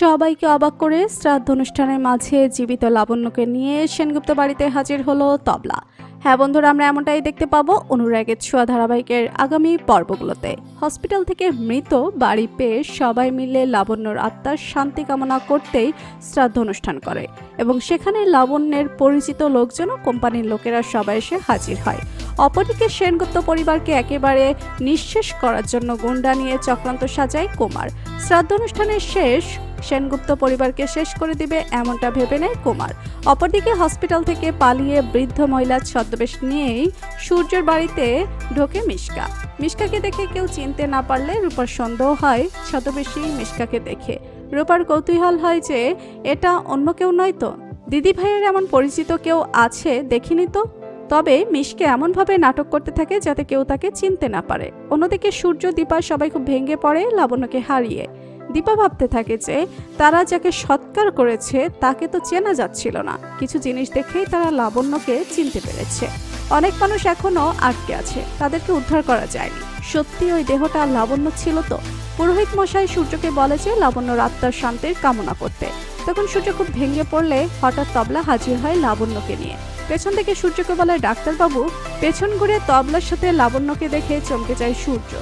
সবাইকে অবাক করে শ্রাদ্ধ অনুষ্ঠানের মাঝে জীবিত লাবণ্যকে নিয়ে সেনগুপ্ত বাড়িতে হাজির হলো তবলা। হ্যাঁ বন্ধুরা, আমরা এমনটাই দেখতে পাবো অনুরাগের ছোঁয়া ধারাবাহিকের আগামী পর্বগুলোতে। হসপিটাল থেকে মৃত বাড়ি পেয়ে সবাই মিলে লাবণ্যর আত্মার শান্তি কামনা করতেই শ্রাদ্ধ অনুষ্ঠান করে এবং সেখানে লাবণ্যের পরিচিত লোকজনও কোম্পানির লোকেরা সবাই এসে হাজির হয়। অপরদিকে সেনগুপ্ত পরিবারকে একেবারে নিঃশেষ করার জন্য গুন্ডা নিয়ে চক্রান্ত সাজায় কুমার। শ্রাদ্ধ অনুষ্ঠানের শেষ, সেনগুপ্ত পরিবারকে শেষ করে দিবে এমনটা ভেবে নেয় কুমার। অপরদিকে হসপিটাল থেকে পালিয়ে বৃদ্ধ মহিলার ছদ্মবেশ নিয়েই সূর্যের বাড়িতে ঢোকে মিশকা। মিশকাকে দেখে কেউ চিনতে না পারলে রূপার সন্দেহ হয়, ছদ্মবেশী মিশকাকে দেখে। রূপার কৌতূহল হয় যে, এটা অন্য কেউ নয় তো? দিদি ভাইয়ের এমন পরিচিত কেউ আছে দেখিনি তো? তবে মিশকে এমনভাবে নাটক করতে থাকে যাতে কেউ তাকে চিনতে না পারে। অন্যদিকে সূর্য, দীপা সবাই খুব ভেঙে পড়ে লাবণ্যকে হারিয়ে। দীপা ভাবতে থাকে যে তারা যাকে সৎকার করেছে তাকে তো চেনা যাচ্ছিল না। কিছু জিনিস দেখেই তারা লাবণ্যকে চিনতে পেরেছে। অনেক মানুষ এখনও আটকে আছে, তাদেরকে উদ্ধার করা যায়নি। সত্যি ওই দেহটা লাবণ্য ছিল তো? পুরোহিত মশাই সূর্যকে বলে যে লাবণ্যর আত্মার শান্তির কামনা করতে। তখন সূর্য খুব ভেঙে পড়লে হঠাৎ তবলা হাজির হয় লাবণ্যকে নিয়ে। পেছন থেকে সূর্যকে বলে ডাক্তারবাবু পেছন ঘুরে তবলার সাথে লাবণ্যকে দেখে চমকে যায় সূর্য।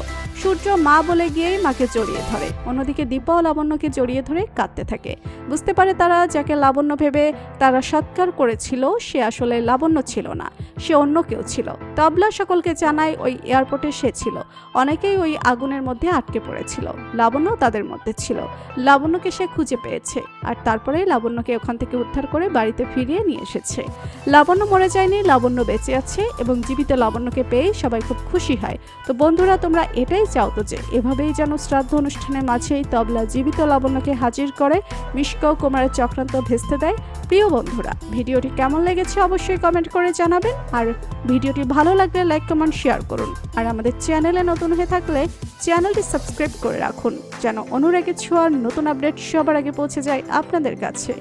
সূর্য মা বলে গিয়েই মাকে জড়িয়ে ধরে। অন্যদিকে দীপাও লাবণ্যকে জড়িয়ে ধরে কাঁদতে থাকে। বুঝতে পারে তারা যাকে লাবণ্য ভেবে তারা সৎকার করেছিল, সে আসলে লাবণ্য ছিল না, সে অন্য কেউ ছিল। তবলা সকলকে জানায় ওই এয়ারপোর্টে সে ছিল। অনেকেই ওই আগুনের মধ্যে আটকে পড়েছিল। লাবণ্য তাদের মধ্যে ছিল। লাবণ্যকে সে খুঁজে পেয়েছে আর তারপরে লাবণ্যকে ওখান থেকে উদ্ধার করে বাড়িতে ফিরিয়ে নিয়ে এসেছে। লাবণ্য মরে যায়নি, লাবণ্য বেঁচে আছে এবং জীবিত লাবণ্যকে পেয়ে সবাই খুব খুশি হয়। তো বন্ধুরা, তোমরা এটাই চাও তো যে এভাবেই যেন শ্রাদ্ধ অনুষ্ঠানের মাঝেই তবলা জীবিত লাবণ্যকে হাজির করে মিশকাও কুমারের চক্রান্ত ভেস্তে দেয় প্রিয় বন্ধুরা। ভিডিওটি কেমন লেগেছে অবশ্যই কমেন্ট করে জানাবেন আর ভিডিওটি ভালো লাগলে লাইক, কমেন্ট, শেয়ার করুন। আর আমাদের চ্যানেলে নতুন হয়ে থাকলে চ্যানেলটি সাবস্ক্রাইব করে রাখুন, যেন অনুরাগের ছোঁয়ার নতুন আপডেট সবার আগে পৌঁছে যায় আপনাদের কাছে।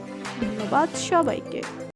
ধন্যবাদ সবাইকে।